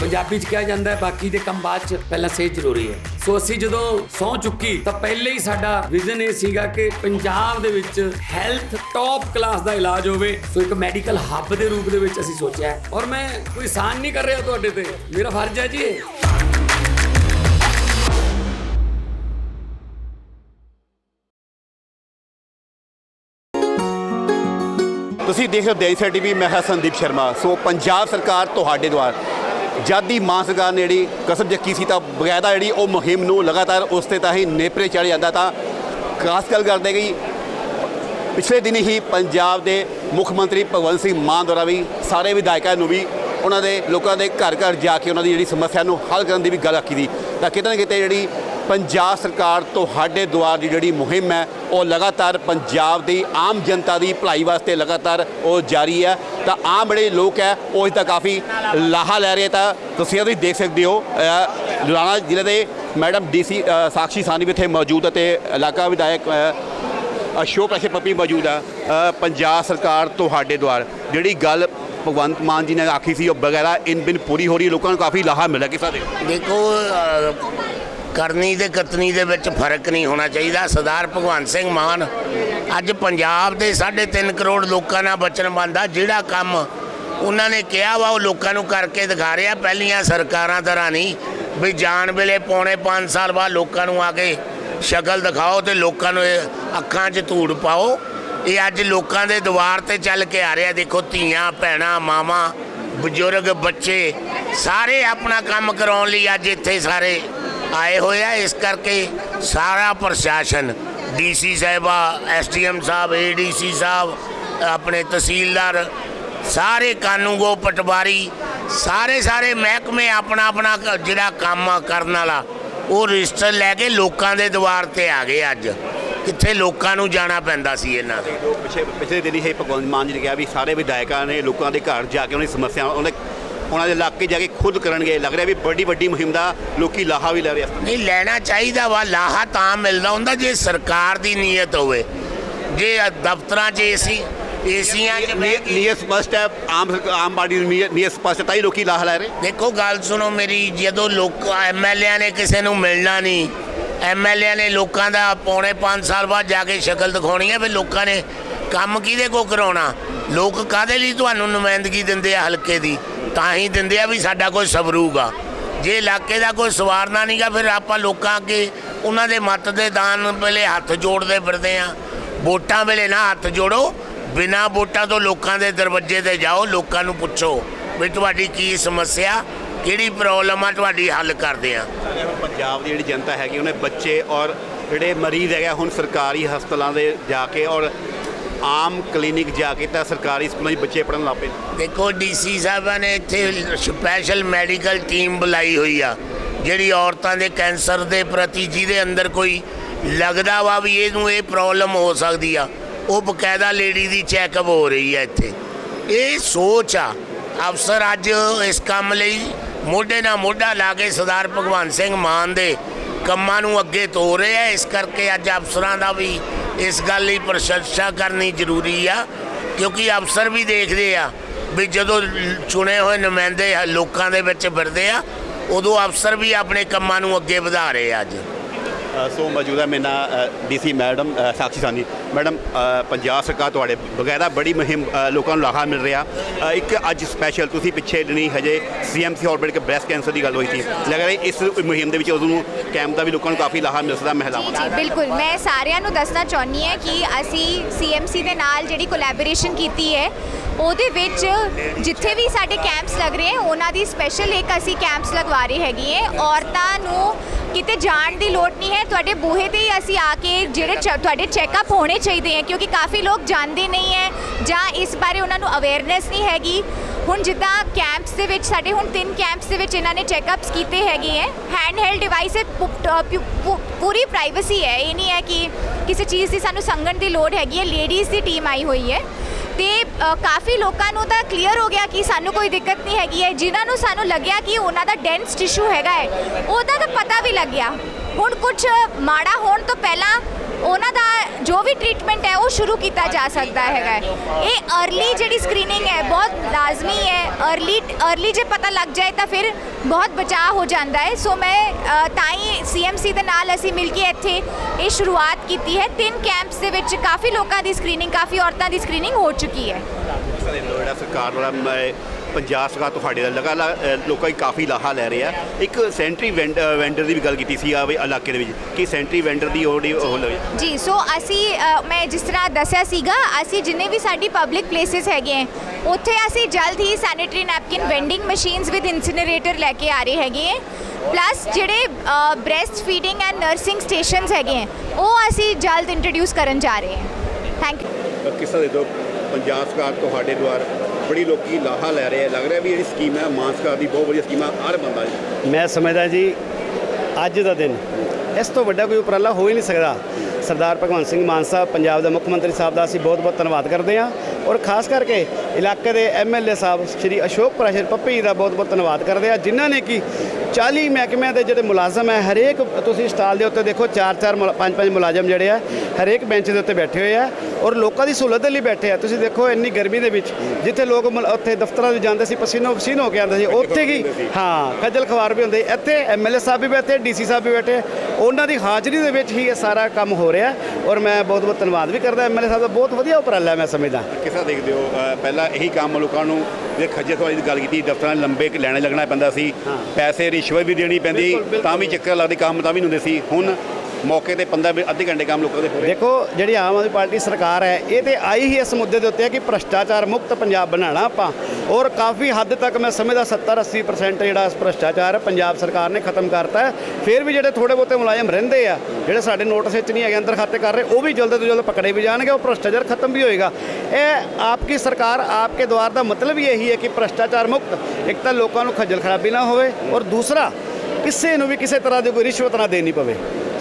ਪੰਜਾਬੀ ਚ ਕਿਹਾ ਜਾਂਦਾ ਹੈ, ਬਾਕੀ ਦੇ ਕੰਮ ਬਾਅਦ ਚ ਪਹਿਲਾਂ ਸਿਹਤ ਜ਼ਰੂਰੀ ਹੈ। ਸੋ ਅਸੀਂ ਜਦੋਂ ਸੌ ਚੁੱਕੀ, ਤਾਂ ਪਹਿਲੇ ਹੀ ਸਾਡਾ ਵਿਜ਼ਨ ਇਹ ਸੀਗਾ ਕਿ ਪੰਜਾਬ ਦੇ ਵਿੱਚ ਹੈਲਥ ਟੌਪ ਕਲਾਸ ਦਾ ਇਲਾਜ ਹੋਵੇ। ਸੋ ਇੱਕ ਮੈਡੀਕਲ ਹੱਬ ਦੇ ਰੂਪ ਦੇ ਵਿੱਚ ਅਸੀਂ ਸੋਚਿਆ ਔਰ ਮੈਂ ਕੋਈ ਆਸਾਨ ਨਹੀਂ ਕਰ ਰਿਹਾ ਤੁਹਾਡੇ ਤੇ। ਮੇਰਾ ਫਰਜ਼ ਹੈ ਜੀ ਇਹ। ਤੁਸੀਂ ਦੇਖ ਰਹੇ ਹੋ ਦੇਸ਼ ਟੀਵੀ ਮੈਂ ਹਾਂ ਸੰਦੀਪ ਸ਼ਰਮਾ। ਸੋ ਪੰਜਾਬ ਸਰਕਾਰ ਤੁਹਾਡੇ ਦੁਆਰ। ਜਾਦੀ ਦੀ ਮਾਨ ਸਰਕਾਰ ਨੇ ਜਿਹੜੀ ਕਸਮ ਚੱਕੀ ਸੀ ਤਾਂ ਬਕਾਇਦਾ ਜਿਹੜੀ ਉਹ ਮੁਹਿੰਮ ਨੂੰ ਲਗਾਤਾਰ ਉਸ ਤੇ ਤਾਂ ਹੀ ਨੇਪਰੇ ਚੜ੍ਹ ਜਾਂਦਾ ਤਾਂ ਖਾਸ ਗੱਲ ਕਰਦੇ ਗਈ ਪਿਛਲੇ ਦਿਨੀ ਹੀ ਪੰਜਾਬ ਦੇ ਮੁੱਖ ਮੰਤਰੀ ਭਗਵੰਤ ਸਿੰਘ ਮਾਨ ਦੁਆਰਾ ਵੀ ਸਾਰੇ ਵਿਧਾਇਕਾਂ ਨੂੰ ਵੀ ਉਹਨਾਂ ਦੇ ਲੋਕਾਂ ਦੇ ਘਰ ਘਰ ਜਾ ਕੇ ਉਹਨਾਂ ਦੀ ਜਿਹੜੀ ਸਮੱਸਿਆ ਨੂੰ ਹੱਲ ਕਰਨ ਦੀ ਵੀ ਗੱਲ ਆਖੀ ਦੀ। ਤਾਂ ਕਿਤੇ ਨਾ ਕਿਤੇ ਜਿਹੜੀ ਪੰਜਾਬ ਸਰਕਾਰ ਤੁਹਾਡੇ ਦੁਆਰ ਦੀ ਜਿਹੜੀ ਮੁਹਿੰਮ ਹੈ, ਉਹ ਲਗਾਤਾਰ ਪੰਜਾਬ ਦੀ ਆਮ ਜਨਤਾ ਦੀ ਭਲਾਈ ਵਾਸਤੇ ਲਗਾਤਾਰ ਉਹ ਜਾਰੀ ਹੈ। ਤਾਂ ਆਮ ਜਿਹੜੇ ਲੋਕ ਹੈ, ਉਹ ਇਸ ਦਾ ਕਾਫੀ ਲਾਹਾ ਲੈ ਰਹੇ ਤਾਂ ਤੁਸੀਂ ਇਹ ਦੇਖ ਸਕਦੇ ਹੋ ਲੁਧਿਆਣਾ ਜ਼ਿਲ੍ਹੇ ਦੇ ਮੈਡਮ ਡੀਸੀ ਸਾਕਸ਼ੀ ਸਾਨੀ ਵੀ ਇੱਥੇ ਮੌਜੂਦ ਹੈ ਤੇ ਇਲਾਕਾ ਵਿਧਾਇਕ ਅਸ਼ੋਕ ਅਸ਼ੇ ਪੱਪੀ ਮੌਜੂਦ ਆ। ਪੰਜਾਬ ਸਰਕਾਰ ਤੁਹਾਡੇ ਦੁਆਰ ਜਿਹੜੀ ਗੱਲ ਭਗਵੰਤ ਮਾਨ ਜੀ ਨੇ ਆਖੀ ਸੀ, ਉਹ ਵਗੈਰਾ ਇਨ ਬਿਨ ਪੂਰੀ ਹੋ ਰਹੀ ਲੋਕਾਂ ਨੂੰ ਕਾਫੀ ਲਾਹਾ ਮਿਲਿਆ। ਕਿਸਾ ਦੇ ਦੇਖੋ ਕਰਨੀ ਤੇ ਕਤਨੀ ਦੇ ਵਿੱਚ ਫ਼ਰਕ ਨਹੀਂ ਹੋਣਾ ਚਾਹੀਦਾ। ਸਰਦਾਰ ਭਗਵੰਤ ਸਿੰਘ ਮਾਨ ਅੱਜ ਪੰਜਾਬ ਦੇ 3.5 ਕਰੋੜ ਲੋਕਾਂ ਨਾਲ ਬਚਨ ਆ ਜਿਹੜਾ ਕੰਮ ਉਹਨਾਂ ਨੇ ਕਿਹਾ ਵਾ, ਉਹ ਲੋਕਾਂ ਨੂੰ ਕਰਕੇ ਦਿਖਾ ਰਿਹਾ। ਪਹਿਲੀਆਂ ਸਰਕਾਰਾਂ ਤਰ੍ਹਾਂ ਨਹੀਂ ਵੀ ਜਾਣ ਵੇਲੇ ਪੌਣੇ 5 ਸਾਲ ਬਾਅਦ ਲੋਕਾਂ ਨੂੰ ਆ ਕੇ ਸ਼ਕਲ ਦਿਖਾਓ ਤੇ ਲੋਕਾਂ ਨੂੰ ਅੱਖਾਂ 'ਚ ਧੂੜ ਪਾਓ। ਇਹ ਅੱਜ ਲੋਕਾਂ ਦੇ ਦੁਆਰ ਤੇ ਚੱਲ ਕੇ ਆ ਰਿਹਾ। ਦੇਖੋ ਧੀਆਂ, ਭੈਣਾਂ, ਮਾਵਾਂ, ਬਜ਼ੁਰਗ, ਬੱਚੇ ਸਾਰੇ ਆਪਣਾ ਕੰਮ ਕਰਾਉਣ ਲਈ ਅੱਜ ਇੱਥੇ ਸਾਰੇ ਆਏ ਹੋਏ ਆ, ਇਸ ਕਰਕੇ ਸਾਰਾ ਪ੍ਰਸ਼ਾਸਨ, ਡੀਸੀ ਸਾਹਿਬਾ, ਐਸਡੀਐਮ ਸਾਹਿਬ, ਏਡੀਸੀ ਸਾਹਿਬ, ਆਪਣੇ ਤਹਿਸੀਲਦਾਰ, ਸਾਰੇ ਕਾਨੂੰਗੋ ਪਟਵਾਰੀ, ਸਾਰੇ ਸਾਰੇ ਮਹਿਕਮੇ ਆਪਣਾ ਆਪਣਾ ਜਿਹੜਾ ਕੰਮ ਆ ਕਰਨ ਵਾਲਾ, ਉਹ ਰਜਿਸਟਰ ਲੈ ਕੇ ਲੋਕਾਂ ਦੇ ਦੁਆਰ ਤੇ ਆ ਗਏ ਅੱਜ। ਕਿੱਥੇ ਲੋਕਾਂ ਨੂੰ ਜਾਣਾ ਪੈਂਦਾ ਸੀ ਇਹਨਾਂ ਦੇ। ਜੋ ਪਿਛੇ ਪਿਛਲੇ ਦਿਨ ਹੀ ਭਗਵੰਤ ਮਾਨ ਜੀ ਨੇ ਕਿਹਾ ਵੀ ਸਾਰੇ ਵਿਧਾਇਕਾਂ ਨੇ, ਲੋਕਾਂ ਦੇ ਘਰ ਜਾ ਕੇ ਉਹਨਾਂ ਦੀ ਸਮੱਸਿਆ, ਉਹਨੇ ਉਹਨਾਂ ਦੇ ਇਲਾਕੇ ਜਾ ਕੇ ਖੁਦ ਕਰਨਗੇ। ਲੱਗ ਰਿਹਾ ਵੀ ਵੱਡੀ ਵੱਡੀ ਮੁਹਿੰਮ ਦਾ ਲੋਕੀ ਲਾਹਾ ਵੀ ਲੈ ਰਹੇ ਆ। ਨਹੀਂ ਲੈਣਾ ਚਾਹੀਦਾ ਵਾ ਲਾਹਾ ਤਾਂ ਮਿਲਦਾ ਹੁੰਦਾ ਜੇ ਸਰਕਾਰ ਦੀ ਨੀਅਤ ਹੋਵੇ। ਜੇ ਦਫ਼ਤਰਾਂ 'ਚ ਏਸੀ ਏਸੀਆਂ 'ਚ ਨੀਅਤ ਸਪਸ਼ਟ ਹੈ ਆਮ ਆਮ ਪਾਰਟੀ ਦੀ ਨੀਅਤ ਸਪਸ਼ਟ ਤਾਂ ਹੀ ਲੋਕੀ ਲਾਹਾ ਲੈ ਰਹੇ। ਦੇਖੋ ਗੱਲ ਸੁਣੋ ਮੇਰੀ ਜਦੋਂ ਲੋਕ ਐਮਐਲਏ ਨੇ ਕਿਸੇ ਨੂੰ ਮਿਲਣਾ ਨਹੀਂ ਐਮਐਲਏ ਨੇ ਲੋਕਾਂ ਦਾ ਪੌਣੇ 5 ਸਾਲ ਬਾਅਦ ਜਾ ਕੇ ਸ਼ਕਲ ਦਿਖਾਉਣੀ ਹੈ ਫਿਰ ਲੋਕਾਂ ਨੇ ਕੰਮ ਕਿਹਦੇ ਕੋ ਕਰਾਉਣਾ। ਲੋਕ ਕਾਦੇ ਲਈ ਤੁਹਾਨੂੰ ਨੁਮਾਇੰਦਗੀ ਦਿੰਦੇ ਆ ਹਲਕੇ ਦੀ? ਤਾਂ ਹੀ ਦਿੰਦੇ ਆ ਵੀ ਸਾਡਾ ਕੋਈ ਸਬਰੂਗਾ। ਜੇ ਇਲਾਕੇ ਦਾ ਕੋਈ ਸਵਾਰਨਾ ਨਹੀਂਗਾ ਫਿਰ ਆਪਾਂ ਲੋਕਾਂ ਅੱਗੇ ਉਹਨਾਂ ਦੇ ਮਤ ਦੇ ਦਾਨ ਵੇਲੇ ਹੱਥ ਜੋੜਦੇ ਫਿਰਦੇ ਆ। ਵੋਟਾਂ ਵੇਲੇ ਨਾ ਹੱਥ ਜੋੜੋ ਬਿਨਾਂ ਵੋਟਾਂ ਤੋਂ ਲੋਕਾਂ ਦੇ ਦਰਵਾਜ਼ੇ ਤੇ ਜਾਓ ਲੋਕਾਂ ਨੂੰ ਪੁੱਛੋ ਵੀ ਤੁਹਾਡੀ ਕੀ ਸਮੱਸਿਆ ਕਿਹੜੀ ਪ੍ਰੋਬਲਮ ਆ ਤੁਹਾਡੀ ਹੱਲ ਕਰਦੇ ਆ। ਪੰਜਾਬ ਦੀ ਜਿਹੜੀ ਜਨਤਾ ਹੈਗੀ ਉਹਨੇ ਬੱਚੇ ਔਰ ਜਿਹੜੇ ਮਰੀਜ਼ ਹੈਗੇ ਆ, ਹੁਣ ਸਰਕਾਰੀ ਹਸਪਤਾਲਾਂ ਦੇ ਜਾ ਕੇ ਔਰ ਆਮ ਕਲੀਨਿਕ ਜਾ ਕੇ ਤਾਂ ਸਰਕਾਰੀ ਸਕੂਲਾਂ 'ਚ ਬੱਚੇ ਪੜਨ ਲੱਗ ਦੇਖੋ ਡੀਸੀ ਸਾਹਿਬਾਂ ਨੇ ਇੱਥੇ ਸਪੈਸ਼ਲ ਮੈਡੀਕਲ ਟੀਮ ਬੁਲਾਈ ਹੋਈ ਆ, ਜਿਹੜੀ ਔਰਤਾਂ ਦੇ ਕੈਂਸਰ ਦੇ ਪ੍ਰਤੀ ਜਿਹਦੇ ਅੰਦਰ ਕੋਈ ਲੱਗਦਾ ਵਾ ਵੀ ਇਹਨੂੰ ਇਹ ਪ੍ਰੋਬਲਮ ਹੋ ਸਕਦੀ ਆ, ਉਹ ਬਕਾਇਦਾ ਲੇਡੀ ਦੀ ਚੈੱਕਅਪ ਹੋ ਰਹੀ ਆ ਇੱਥੇ। ਇਹ ਸੋਚ ਆ, ਅਫਸਰ ਅੱਜ ਇਸ ਕੰਮ ਲਈ ਮੋਢੇ ਨਾਲ ਮੋਢਾ ਲਾ ਕੇ ਸਰਦਾਰ ਭਗਵੰਤ ਸਿੰਘ ਮਾਨ ਦੇ ਕੰਮਾਂ ਨੂੰ ਅੱਗੇ ਤੋਰ ਰਹੇ ਆ ਇਸ ਕਰਕੇ ਅੱਜ ਅਫਸਰਾਂ ਦਾ ਵੀ ਇਸ ਗੱਲ ਲਈ ਪ੍ਰਸ਼ੰਸਾ ਕਰਨੀ ਜ਼ਰੂਰੀ ਆ, ਕਿਉਂਕਿ ਅਫਸਰ ਵੀ ਦੇਖਦੇ ਆ ਵੀ ਜਦੋਂ ਚੁਣੇ ਹੋਏ ਨੁਮਾਇੰਦੇ ਲੋਕਾਂ ਦੇ ਵਿੱਚ ਫਿਰਦੇ ਆ, ਉਦੋਂ ਅਫਸਰ ਵੀ ਆਪਣੇ ਕੰਮਾਂ ਨੂੰ ਅੱਗੇ ਵਧਾ ਰਹੇ ਆ ਅੱਜ। ਸੋ ਮੌਜੂਦਾ ਮੇਰੇ ਨਾਲ DC madam Sakshi Sawhney madam Punjab ਸਰਕਾਰ ਤੁਹਾਡੇ ਬਗੈਰਾ ਬੜੀ ਮੁਹਿੰਮ ਲੋਕਾਂ ਨੂੰ ਲਾਹਾ ਮਿਲ ਰਿਹਾ। ਇੱਕ ਅੱਜ ਸਪੈਸ਼ਲ ਤੁਸੀਂ ਪਿੱਛੇ ਨਹੀਂ ਹਜੇ ਸੀਐਮਸੀ ਹਸਪੀਟਲ ਕੇ ਬ੍ਰੈਸਟ ਕੈਂਸਰ ਦੀ ਗੱਲ ਹੋਈ ਸੀ। ਲੱਗ ਰਿਹਾ ਇਸ ਮੁਹਿੰਮ ਦੇ ਵਿੱਚ ਉਦੋਂ ਕੈਂਪ ਦਾ ਵੀ ਲੋਕਾਂ ਨੂੰ ਕਾਫੀ ਲਾਹਾ ਮਿਲ ਸਕਦਾ ਮਹਿਲਾਵਾਂ ਜੀ ਬਿਲਕੁਲ। ਮੈਂ ਸਾਰਿਆਂ ਨੂੰ ਦੱਸਣਾ ਚਾਹੁੰਦੀ ਹਾਂ ਕਿ ਅਸੀਂ ਸੀਐਮਸੀ ਦੇ ਨਾਲ ਜਿਹੜੀ ਕੋਲੈਬੋਰੇਸ਼ਨ ਕੀਤੀ ਹੈ ਉਹਦੇ ਵਿੱਚ ਜਿੱਥੇ ਵੀ ਸਾਡੇ ਕੈਂਪਸ ਲੱਗ ਰਹੇ ਹੈ ਉਹਨਾਂ ਦੀ ਸਪੈਸ਼ਲ ਇੱਕ ਅਸੀਂ ਕੈਂਪਸ ਲਗਵਾ ਰਹੇ ਹੈਗੇ ਹੈ। ਔਰਤਾਂ ਨੂੰ ਕਿਤੇ ਜਾਣ ਦੀ ਲੋੜ ਨਹੀਂ ਹੈ। ਤੁਹਾਡੇ ਬੂਹੇ ਤੇ ਹੀ ਅਸੀਂ ਆ ਕੇ ਜਿਹੜੇ ਚ- ਤੁਹਾਡੇ ਚੈੱਕਅਪ ਹੋਣੇ ਚਾਹੀਦੇ ਹੈ, ਕਿਉਂਕਿ ਕਾਫੀ ਲੋਕ ਜਾਣਦੇ ਨਹੀਂ ਹੈ ਜਾਂ ਇਸ ਬਾਰੇ ਉਹਨਾਂ ਨੂੰ ਅਵੇਅਰਨੈਸ ਨਹੀਂ ਹੈਗੀ। ਹੁਣ ਜਿੱਦਾਂ ਕੈਂਪਸ ਦੇ ਵਿੱਚ ਸਾਡੇ ਹੁਣ ਤਿੰਨ ਕੈਂਪਸ ਦੇ ਵਿੱਚ ਇਹਨਾਂ ਨੇ ਚੈੱਕਅਪਸ ਕੀਤੇ ਹੈਗੇ ਹੈ। ਹੈਂਡ ਹੈਲਡ ਡਿਵਾਈਸ ਹੈ ਪੂਰੀ ਪ੍ਰਾਈਵੇਸੀ ਹੈ। ਇਹ ਨਹੀਂ ਹੈ ਕਿ ਕਿਸੇ ਚੀਜ਼ ਦੀ ਸਾਨੂੰ ਸੰਗਣ ਦੀ ਲੋੜ ਹੈਗੀ ਹੈ। ਲੇਡੀਜ਼ ਦੀ ਟੀਮ ਆਈ ਹੋਈ ਹੈ। ਤੇ ਕਾਫੀ ਲੋਕਾਂ ਨੂੰ ਤਾਂ ਕਲੀਅਰ ਹੋ ਗਿਆ ਕਿ ਸਾਨੂੰ ਕੋਈ ਦਿੱਕਤ ਨਹੀਂ ਹੈਗੀ ਹੈ। ਜਿਨ੍ਹਾਂ ਨੂੰ ਸਾਨੂੰ ਲੱਗਿਆ ਕਿ ਉਹਨਾਂ ਦਾ ਡੈਂਸ ਟਿਸ਼ੂ ਹੈਗਾ ਹੈ, ਉਹਦਾ ਤਾਂ ਪਤਾ ਵੀ ਲੱਗ ਗਿਆ। ਹੁਣ ਕੁਝ ਮਾੜਾ ਹੋਣ ਤੋਂ ਪਹਿਲਾਂ ਉਹਨਾਂ ਦਾ ਜੋ ਵੀ ਟ੍ਰੀਟਮੈਂਟ ਹੈ ਉਹ ਸ਼ੁਰੂ ਕੀਤਾ ਜਾ ਸਕਦਾ ਹੈਗਾ ਇਹ अर्ਲੀ ਜਿਹੜੀ ਸਕਰੀਨਿੰਗ ਹੈ ਬਹੁਤ ਲਾਜ਼ਮੀ ਹੈ। अर्ਲੀ अर्ਲੀ ਜੇ ਪਤਾ ਲੱਗ ਜਾਏ ਤਾਂ ਫਿਰ ਬਹੁਤ ਬਚਾਅ ਹੋ ਜਾਂਦਾ ਹੈ। ਸੋ ਮੈਂ ਤਾਂ ਹੀ ਸੀਐਮਸੀ ਦੇ ਨਾਲ ਅਸੀਂ ਮਿਲ ਕੇ ਇੱਥੇ ਇਹ ਸ਼ੁਰੂਆਤ ਕੀਤੀ ਹੈ। ਤਿੰਨ ਕੈਂਪਸ ਦੇ ਵਿੱਚ ਕਾਫੀ ਲੋਕਾਂ ਦੀ ਸਕਰੀਨਿੰਗ ਕਾਫੀ ਔਰਤਾਂ ਦੀ ਸਕਰੀਨਿੰਗ ਹੋ ਚੁੱਕੀ ਹੈ। ਨੋਇਡਾ ਸਰਕਾਰ ਵਾਲਾ ਪੰਜਾਬ ਸਰਕਾਰ ਤੁਹਾਡੇ ਦਾ ਅ, ਲੋਕਾਂ ਦੀ ਕਾਫੀ ਲਾਹਾ ਲੈ ਰਿਹਾ ਇੱਕ ਸੈਂਟਰੀ ਵੈਂਡਰ ਦੀ ਵੀ ਗੱਲ ਕੀਤੀ ਸੀ ਆ ਵੀ ਇਲਾਕੇ ਦੇ ਵਿੱਚ ਕਿ ਸੈਂਟਰੀ ਵੈਂਡਰ ਦੀ ਉਹ ਜੀ ਸੋ ਅਸੀਂ ਮੈਂ ਜਿਸ ਤਰ੍ਹਾਂ ਦੱਸਿਆ ਸੀਗਾ ਅਸੀਂ ਜਿੰਨੇ ਵੀ ਸਾਡੀ ਪਬਲਿਕ ਪਲੇਸਿਸ ਹੈਗੇ ਹੈ ਉੱਥੇ ਅਸੀਂ ਜਲਦ ਹੀ sanitary napkin vending machines with incinerator ਲੈ ਕੇ ਆ ਰਹੇ ਹੈਗੇ ਹੈ ਪਲੱਸ ਜਿਹੜੇ breast feeding and nursing stations ਹੈਗੇ ਹੈ ਉਹ ਅਸੀਂ ਜਲਦ ਇੰਟਰੋਡਿਊਸ ਕਰਨ ਜਾ ਰਹੇ ਹਾਂ ਥੈਂਕ ਯੂ ਕਿਸਾ ਦੇ ਦੋ ਪੰਜਾਬ ਸਰਕਾਰ ਤੁਹਾਡੇ ਦੁਆਰ ਬੜੀ ਲੋਕੀ ਲਾਹਾ ਲੈ ਰਹੇ ਆ। ਲੱਗ ਰਿਹਾ ਵੀ ਜਿਹੜੀ ਸਕੀਮ ਹੈ ਮਾਨ ਦੀ ਬਹੁਤ ਵਧੀਆ ਸਕੀਮ ਹੈ ਹਰ ਬੰਦਾ ਜੀ। ਮੈਂ ਸਮਝਦਾ ਜੀ, ਅੱਜ ਦਾ ਦਿਨ, ਇਸ ਤੋਂ ਵੱਡਾ ਕੋਈ ਉਪਰਾਲਾ ਹੋ ਹੀ ਨਹੀਂ ਸਕਦਾ। ਸਰਦਾਰ ਭਗਵੰਤ ਸਿੰਘ ਮਾਨ ਸਾਹਿਬ, ਪੰਜਾਬ ਦੇ ਮੁੱਖ ਮੰਤਰੀ ਸਾਹਿਬ ਦਾ ਅਸੀਂ ਬਹੁਤ ਬਹੁਤ ਧੰਨਵਾਦ ਕਰਦੇ ਹਾਂ। ਔਰ ਖਾਸ ਕਰਕੇ ਇਲਾਕੇ ਦੇ ਐਮਐਲਏ ਸਾਹਿਬ ਸ਼੍ਰੀ ਅਸ਼ੋਕ ਪ੍ਰੈਸ਼ਰ ਪੱਪੀ ਦਾ ਬਹੁਤ ਬਹੁਤ ਧੰਨਵਾਦ ਕਰਦੇ ਹਾਂ ਜਿਨ੍ਹਾਂ ਨੇ ਕਿ 40 ਮਹਿਕਮਿਆਂ ਦੇ ਜਿਹੜੇ ਮੁਲਾਜ਼ਮ ਹੈ ਹਰੇਕ ਤੁਸੀਂ ਸਟਾਲ ਦੇ ਉੱਤੇ ਦੇਖੋ ਚਾਰ ਚਾਰ ਮੁਲਾ- ਪੰਜ ਪੰਜ ਮੁਲਾਜ਼ਮ ਜਿਹੜੇ ਆ ਹਰੇਕ ਬੈਂਚ ਦੇ ਉੱਤੇ ਬੈਠੇ ਹੋਏ ਆ ਔਰ ਲੋਕਾਂ ਦੀ ਸਹੂਲਤ ਦੇ ਲਈ ਬੈਠੇ ਆ। ਤੁਸੀਂ ਦੇਖੋ ਇੰਨੀ ਗਰਮੀ ਦੇ ਵਿੱਚ ਜਿੱਥੇ ਲੋਕ ਉੱਥੇ ਦਫ਼ਤਰਾਂ 'ਚ ਜਾਂਦੇ ਸੀ ਪਸੀਨੋ ਪਸੀਨ ਹੋ ਕੇ ਆਉਂਦੇ ਸੀ ਉੱਥੇ ਕੀ ਹਾਂ ਖੱਜਲ ਖਵਾਰ ਵੀ ਹੁੰਦੇ। ਇੱਥੇ ਐਮਐਲਏ ਸਾਹਿਬ ਵੀ ਬੈਠੇ ਡੀਸੀ ਸਾਹਿਬ ਵੀ ਬੈਠੇ ਉਹਨਾਂ ਦੀ ਹਾਜ਼ਰੀ ਦੇ ਵਿੱਚ ਹੀ ਇਹ ਸਾਰਾ ਕੰਮ ਹੋ ਰਿਹਾ ਔਰ ਮੈਂ ਬਹੁਤ ਬਹੁਤ ਧੰਨਵਾਦ ਵੀ ਕਰਦਾ ਐਮਐਲਏ ਸਾਹਿਬ ਦਾ। ਬਹੁਤ ਵਧੀਆ ਉਪਰਾਲਾ ਮੈਂ ਸਮਝਦਾ। ਕਿਸਾ ਦੇਖਦੇ ਹੋ? ਪਹਿਲਾਂ ਇਹੀ ਕੰਮ ਲੋਕਾਂ ਨੂੰ ਜੇ ਖੱਜੇ ਖਵਾਰੀ ਦੀ ਗੱਲ ਕੀਤੀ ਦਫ਼ਤਰਾਂ ਲੰਬੇ ਲੈਣੇ ਲੱਗਣਾ ਪੈਂਦਾ ਸੀ ਪੈਸੇ ਰਿਸ਼ਵਤ ਵੀ ਦੇਣੀ ਪੈਂਦੀ ਤਾਂ ਵੀ ਚੱਕਰ ਲੱਗਦੇ ਕੰਮ ਤਾਂ ਵੀ ਹੁੰਦੇ ਸੀ। ਹੁਣ ਮੌਕੇ ਤੇ 15 ਮਿੰਟ, ਅੱਧੇ ਘੰਟੇ ਕੰਮ ਲੋਕਾਂ ਦੇ ਹੋ ਰਹੇ ਦੇਖੋ, ਜਿਹੜੀ ਆਮ ਆਦਮੀ ਪਾਰਟੀ ਸਰਕਾਰ ਹੈ, ਇਹ ਤੇ ਆਈ ਹੀ ਇਸ ਮੁੱਦੇ ਦੇ ਉੱਤੇ ਹੈ ਕਿ ਭ੍ਰਸ਼ਟਾਚਾਰ ਮੁਕਤ ਪੰਜਾਬ ਬਣਾਉਣਾ ਆਪਾਂ। ਔਰ ਕਾਫੀ ਹੱਦ ਤੱਕ ਮੈਂ ਸਮਝਦਾ 70 80% ਜਿਹੜਾ ਇਸ ਭ੍ਰਸ਼ਟਾਚਾਰ ਪੰਜਾਬ ਸਰਕਾਰ ਨੇ ਖਤਮ ਕਰਤਾ ਹੈ। ਫਿਰ ਵੀ ਜਿਹੜੇ ਥੋੜੇ ਬਹੁਤੇ ਮੁਲਾਜ਼ਮ ਰਹਿੰਦੇ ਆ, ਜਿਹੜੇ ਸਾਡੇ ਨੋਟਿਸ ਵਿੱਚ ਨਹੀਂ ਹੈਗੇ, ਅੰਦਰ ਖਾਤੇ ਕਰ ਰਹੇ, ਉਹ ਵੀ ਜਲਦ ਤੋਂ ਜਲਦ ਪਕੜੇ ਵੀ ਜਾਣਗੇ ਉਹ ਭ੍ਰਸ਼ਟਾਚਾਰ ਖਤਮ ਵੀ ਹੋਏਗਾ। ਇਹ ਆਪਕੀ ਸਰਕਾਰ, ਆਪਕੇ ਦੁਆਰ ਦਾ ਮਤਲਬ ਹੀ ਇਹੀ ਹੈ ਕਿ ਭ੍ਰਸ਼ਟਾਚਾਰ ਮੁਕਤ, ਇੱਕ ਤਾਂ ਲੋਕਾਂ ਨੂੰ ਖੱਜਲ ਖਰਾਬੀ ਨਾ ਹੋਵੇ ਔਰ ਦੂਸਰਾ, ਕਿਸੇ ਨੂੰ ਵੀ ਕਿਸੇ ਤਰ੍ਹਾਂ ਦੀ ਕੋਈ ਰਿਸ਼ਵਤ ਨਾ ਦੇਣੀ ਪਵੇ।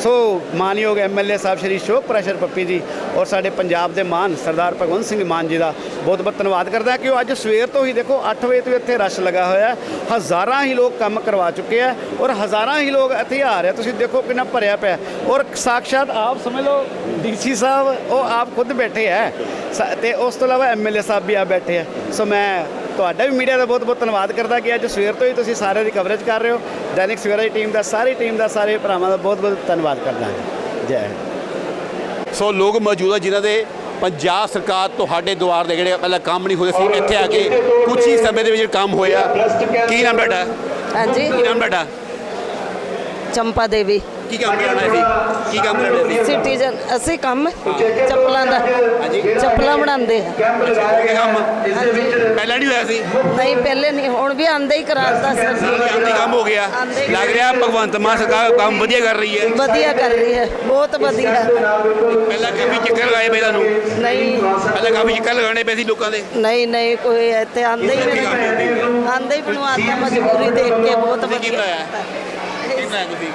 ਸੋ ਮਾਨਯੋਗ ਐਮਐਲਏ ਸਾਹਿਬ ਸ਼੍ਰੀ ਸ਼ੋਕ ਪ੍ਰੈਸ਼ਰ ਪੱਪੀ ਜੀ ਔਰ ਸਾਡੇ ਪੰਜਾਬ ਦੇ ਮਾਨ ਸਰਦਾਰ ਭਗਵੰਤ ਸਿੰਘ ਮਾਨ ਜੀ ਦਾ ਬਹੁਤ ਬਹੁਤ ਧੰਨਵਾਦ ਕਰਦਾ ਕਿ ਉਹ ਅੱਜ ਸਵੇਰ ਤੋਂ ਹੀ ਦੇਖੋ 8 ਵਜੇ ਤੋਂ ਇੱਥੇ ਰਸ਼ ਲੱਗਾ ਹੋਇਆ ਹਜ਼ਾਰਾਂ ਹੀ ਲੋਕ ਕੰਮ ਕਰਵਾ ਚੁੱਕੇ ਆ ਔਰ ਹਜ਼ਾਰਾਂ ਹੀ ਲੋਕ ਇੱਥੇ ਆ ਰਹੇ ਤੁਸੀਂ ਦੇਖੋ ਕਿੰਨਾ ਭਰਿਆ ਪਿਆ ਔਰ ਸਾਕਸ਼ਾਤ ਆਪ ਸਮਝ ਲਓ, ਡੀਸੀ ਸਾਹਿਬ, ਉਹ ਆਪ ਖੁਦ ਬੈਠੇ ਹੈ। ਸ- ਤੇ ਉਸ ਤੋਂ ਇਲਾਵਾ ਐਮਐਲਏ ਸਾਹਿਬ ਵੀ ਆ ਬੈਠੇ ਆ ਸੋ ਮੈਂ ਤੁਹਾਡਾ ਵੀ ਮੀਡੀਆ ਦਾ ਬਹੁਤ ਬਹੁਤ ਧੰਨਵਾਦ ਕਰਦਾ ਕਿ ਅੱਜ ਸਵੇਰ ਤੋਂ ਹੀ ਤੁਸੀਂ ਸਾਰਿਆਂ ਦੀ ਕਵਰੇਜ ਕਰ ਰਹੇ ਹੋ। ਦੈਨਿਕ ਸਵੇਰਾ ਦੀ ਟੀਮ ਦਾ ਸਾਰੀ ਟੀਮ ਦਾ ਸਾਰੇ ਭਰਾਵਾਂ ਦਾ ਬਹੁਤ ਬਹੁਤ ਧੰਨਵਾਦ ਕਰਦਾ ਹਾਂ। ਜੈ ਹਿੰਦ। ਸੋ ਲੋਕ ਮੌਜੂਦ ਆ ਜਿਨ੍ਹਾਂ ਦੇ ਪੰਜਾਬ ਸਰਕਾਰ ਤੁਹਾਡੇ ਦੁਆਰ ਦੇ ਜਿਹੜੇ ਪਹਿਲਾਂ ਕੰਮ ਨਹੀਂ ਹੋਏ ਸੀ ਇੱਥੇ ਆ ਕੇ ਕੁਝ ਹੀ ਸਮੇਂ ਦੇ ਵਿੱਚ ਕੰਮ ਹੋਇਆ। ਕੀ ਨਾਮ ਤੁਹਾਡਾ? ਹਾਂਜੀ। ਕੀ ਨਾਮ ਤੁਹਾਡਾ? ਚੰਪਾ ਦੇਵੀ। ਕੀ ਕੰਮ ਕਰਨਾ ਸੀ ਕੀ ਕੰਮ ਕਰਨਾ ਸੀ ਸਿਟੀਜ਼ਨ ਅਸੀਂ ਕੰਮ ਚੱਪਲਾਂ ਦਾ। ਚੱਪਲਾਂ ਬਣਾਉਂਦੇ ਆ। ਇਹ ਕੰਮ? ਪਹਿਲਾਂ ਨਹੀਂ ਹੋਇਆ ਸੀ? ਨਹੀਂ ਪਹਿਲੇ ਨਹੀਂ ਹੁਣ ਵੀ ਆਂਦੇ ਹੀ ਕਰਾਤਾ ਸਰ ਕੰਮ ਹੋ ਗਿਆ। ਲੱਗ ਰਿਹਾ ਭਗਵੰਤ ਮਾਨ ਸਰਕਾਰ ਕੰਮ ਵਧੀਆ ਕਰ ਰਹੀ ਹੈ। ਵਧੀਆ ਕਰ ਰਹੀ ਹੈ ਬਹੁਤ ਵਧੀਆ। ਪਹਿਲਾਂ ਕਾਫੀ ਚੱਕਰ ਲਗਾਏ ਪਏ ਤੁਹਾਨੂੰ? ਨਹੀਂ। ਪਹਿਲਾਂ ਕਾਫੀ ਚੱਕਰ ਲਗਾਉਣੇ ਪਏ ਸੀ ਲੋਕਾਂ ਦੇ? ਨਹੀਂ ਨਹੀਂ ਕੋਈ ਇੱਥੇ ਆਂਦੇ ਹੀ ਨਹੀਂ। ਆਂਦੇ ਹੀ ਬਣਵਾਤਾ ਮਜਬੂਰੀ ਦੇਖ ਕੇ ਬਹੁਤ ਤੁਸੀਂ ਕੀ ਵਧੀਆ। ਬਣਾਇਆ? ਕੀ ਬਣਾਇਆ ਤੁਸੀਂ?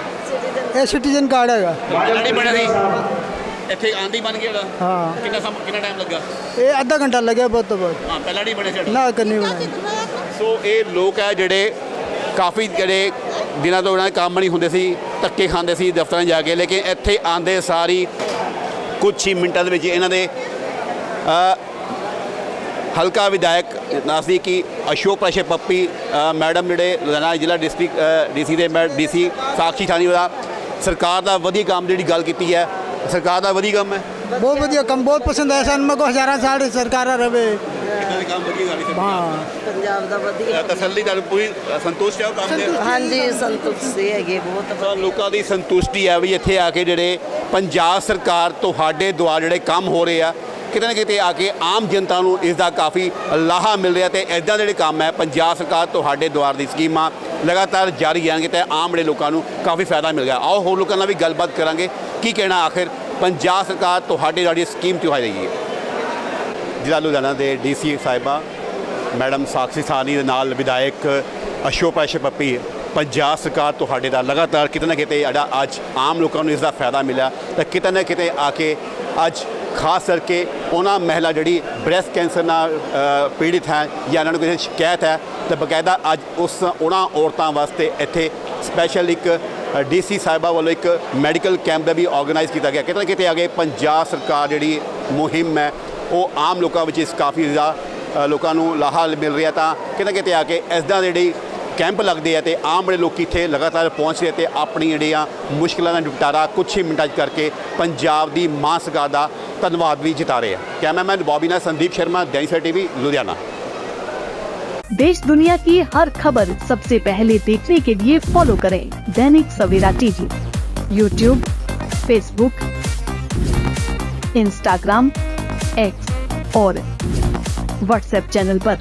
ਇਹ ਸਿਟੀਜ਼ਨ ਕਾਰਡ ਹੈਗਾ। ਨਹੀਂ ਬਣਿਆ ਸੀ ਇੱਥੇ ਆਂਦੀ ਬਣ ਗਿਆ ਉਹਦਾ? ਹਾਂ। ਕਿੰਨਾ ਸਮ ਕਿੰਨਾ ਟਾਈਮ ਲੱਗਾ? ਇਹ ਅੱਧਾ ਘੰਟਾ ਲੱਗਿਆ ਬਹੁਤ ਤੋਂ ਬਹੁਤ। ਹਾਂ ਪਹਿਲਾਂ ਨਹੀਂ ਬਣਿਆ ਸਾਡਾ ਨਾ ਕਰਨੀ ਬਣਾਈ। ਸੋ ਇਹ ਲੋਕ ਹੈ ਜਿਹੜੇ ਕਾਫੀ ਜਿਹੜੇ ਦਿਨਾਂ ਤੋਂ ਉਹਨਾਂ ਦੇ ਕੰਮ ਨਹੀਂ ਹੁੰਦੇ ਸੀ ਧੱਕੇ ਖਾਂਦੇ ਸੀ ਦਫ਼ਤਰਾਂ 'ਚ ਜਾ ਕੇ ਲੇਕਿਨ ਇੱਥੇ ਆਂਦੇ ਸਾਰੀ ਕੁਝ ਹੀ ਮਿੰਟਾਂ ਦੇ ਵਿੱਚ ਇਹਨਾਂ ਦੇ ਹਲਕਾ ਵਿਧਾਇਕ ਦੱਸਦੀ ਕਿ ਅਸ਼ੋਕ ਪ੍ਰਸ਼ੇ ਪੱਪੀ ਮੈਡਮ ਜਿਹੜੇ ਲੁਧਿਆਣਾ ਜ਼ਿਲ੍ਹਾ ਡਿਸਟ੍ਰਿਕਟ ਡੀਸੀ ਦੇ ਡੀਸੀ ਸਾਕਸ਼ੀ ਥਾਣੀ ਵਾਲਾ ਸਰਕਾਰ ਦਾ ਵਧੀਆ ਕੰਮ ਜਿਹੜੀ ਗੱਲ ਕੀਤੀ ਹੈ ਸਰਕਾਰ ਦਾ ਵਧੀਆ ਕੰਮ ਹੈ? ਬਹੁਤ ਵਧੀਆ ਕੰਮ ਬਹੁਤ ਪਸੰਦ ਆਇਆ ਸਾਨੂੰ ਕੋ ਹਜ਼ਾਰਾਂ ਸਾਲ ਦੀ ਸਰਕਾਰਾਂ ਰਵੇ। ਕਿੱਦਾਂ ਦੇ ਕੰਮ ਵਧੀਆ ਹਾਂ? ਪੰਜਾਬ ਦਾ ਵਧੀਆ। ਤਸੱਲੀ ਤੁਹਾਨੂੰ ਪੂਰੀ ਸੰਤੁਸ਼ਟ ਹੈ ਉਹ ਕੰਮ ਦੇ? ਹਾਂਜੀ ਸੰਤੁਸ਼ਟੀ ਹੈਗੀ ਬਹੁਤ ਤਾਂ ਲੋਕਾਂ ਦੀ ਸੰਤੁਸ਼ਟੀ ਹੈ ਵੀ ਇੱਥੇ ਆ ਕੇ ਜਿਹੜੇ ਪੰਜਾਬ ਸਰਕਾਰ ਤੁਹਾਡੇ ਦੁਆਰਾ ਜਿਹੜੇ ਕੰਮ ਹੋ ਰਹੇ ਆ ਕਿਤੇ ਨਾ ਕਿਤੇ ਆ ਕੇ ਆਮ ਜਨਤਾ ਨੂੰ ਇਸ ਦਾ ਕਾਫੀ ਲਾਹਾ ਮਿਲ ਰਿਹਾ ਤੇ ਇਦਾਂ ਜਿਹੜੇ ਕੰਮ ਹੈ, ਪੰਜਾਬ ਸਰਕਾਰ ਤੁਹਾਡੇ ਦੁਆਰ ਦੀ ਸਕੀਮਾਂ ਲਗਾਤਾਰ ਜਾਰੀ ਰਹਿਣਗੇ ਤੇ ਆਮ ਜਿਹੜੇ ਲੋਕਾਂ ਨੂੰ ਕਾਫੀ ਫਾਇਦਾ ਮਿਲ ਗਿਆ। ਆਓ ਹੋਰ ਲੋਕਾਂ ਨਾਲ ਵੀ ਗੱਲਬਾਤ ਕਰਾਂਗੇ। ਕੀ ਕਹਿਣਾ ਆਖਿਰ ਪੰਜਾਬ ਸਰਕਾਰ ਤੁਹਾਡੇ ਜਿਹੜੀ ਸਕੀਮ ਕਿਉਂ ਆਈ ਰਹੀ ਹੈ? ਜ਼ਿਲ੍ਹਾ ਲੁਧਿਆਣਾ ਦੇ ਡੀਸੀ ਸਾਹਿਬਾ, ਮੈਡਮ ਸਾਕਸ਼ੀ ਸਾਨੀ ਦੇ ਨਾਲ ਵਿਧਾਇਕ ਅਸ਼ੋਕ ਐਸ਼ ਪੱਪੀ ਪੰਜਾਬ ਸਰਕਾਰ ਤੁਹਾਡੇ ਦਾ ਲਗਾਤਾਰ ਕਿਤੇ ਨਾ ਕਿਤੇ ਜਿਹੜਾ ਅੱਜ ਆਮ ਲੋਕਾਂ ਨੂੰ ਇਸ ਦਾ ਫਾਇਦਾ ਮਿਲਿਆ ਤਾਂ ਕਿਤੇ ਨਾ ਕਿਤੇ ਆ ਕੇ ਅੱਜ ਖਾਸ ਕਰਕੇ ਉਹਨਾਂ ਮਹਿਲਾ ਜਿਹੜੀ ਬ੍ਰੈਸਟ ਕੈਂਸਰ ਨਾਲ ਪੀੜਿਤ ਹੈ ਜਾਂ ਇਹਨਾਂ ਨੂੰ ਕਿਸੇ ਸ਼ਿਕਾਇਤ ਹੈ, ਤਾਂ ਬਕਾਇਦਾ ਅੱਜ ਉਸ ਉਹਨਾਂ ਔਰਤਾਂ ਵਾਸਤੇ ਇੱਥੇ ਸਪੈਸ਼ਲ ਇੱਕ ਡੀਸੀ ਸਾਹਿਬਾ ਵੱਲੋਂ ਇੱਕ ਮੈਡੀਕਲ ਕੈਂਪ ਦਾ ਵੀ ਆਰਗੇਨਾਈਜ਼ ਕੀਤਾ ਗਿਆ। ਕਿਤੇ ਨਾ ਕਿਤੇ ਆ ਕੇ ਪੰਜਾਬ ਸਰਕਾਰ ਜਿਹੜੀ ਮੁਹਿੰਮ ਹੈ, ਉਹ ਆਮ ਲੋਕਾਂ ਵਿੱਚ ਇਸ ਕਾਫੀ ਜ਼ਿਆਦਾ ਲੋਕਾਂ ਨੂੰ ਲਾਹਾ ਮਿਲ ਰਿਹਾ ਤਾਂ ਕਿਤੇ ਨਾ ਕਿਤੇ ਆ ਕੇ ਇਸਦਾ ਜਿਹੜੀ ਕੈਂਪ ਲੱਗਦੇ ਆ ਤੇ ਆਮ ਬੜੇ ਲੋਕ ਇੱਥੇ ਲਗਾਤਾਰ ਪਹੁੰਚ ਰਹੇ ਤੇ ਆਪਣੀ ਜਿਹੜੀਆਂ ਮੁਸ਼ਕਲਾਂ ਦਾ ਨਿਪਟਾਰਾ ਕੁਝ ਹੀ ਮਿੰਟਾਂ 'ਚ ਕਰਕੇ ਪੰਜਾਬ ਦੀ ਮਾਂ ਸਰਕਾਰ ਦਾ ਧੰਨਵਾਦ ਵੀ ਜਿਤਾ ਰਹੇ ਆ ਕੈਮਰਾਮੈਨ ਬੌਬੀ ਨਾਲ ਸੰਦੀਪ ਸ਼ਰਮਾ ਡੈਂਸਰ ਟੀਵੀ ਲੁਧਿਆਣਾ देश दुनिया की हर खबर सबसे पहले देखने के लिए फॉलो करें Dainik Savera TV YouTube Facebook Instagram X और व्हाट्सएप चैनल पर।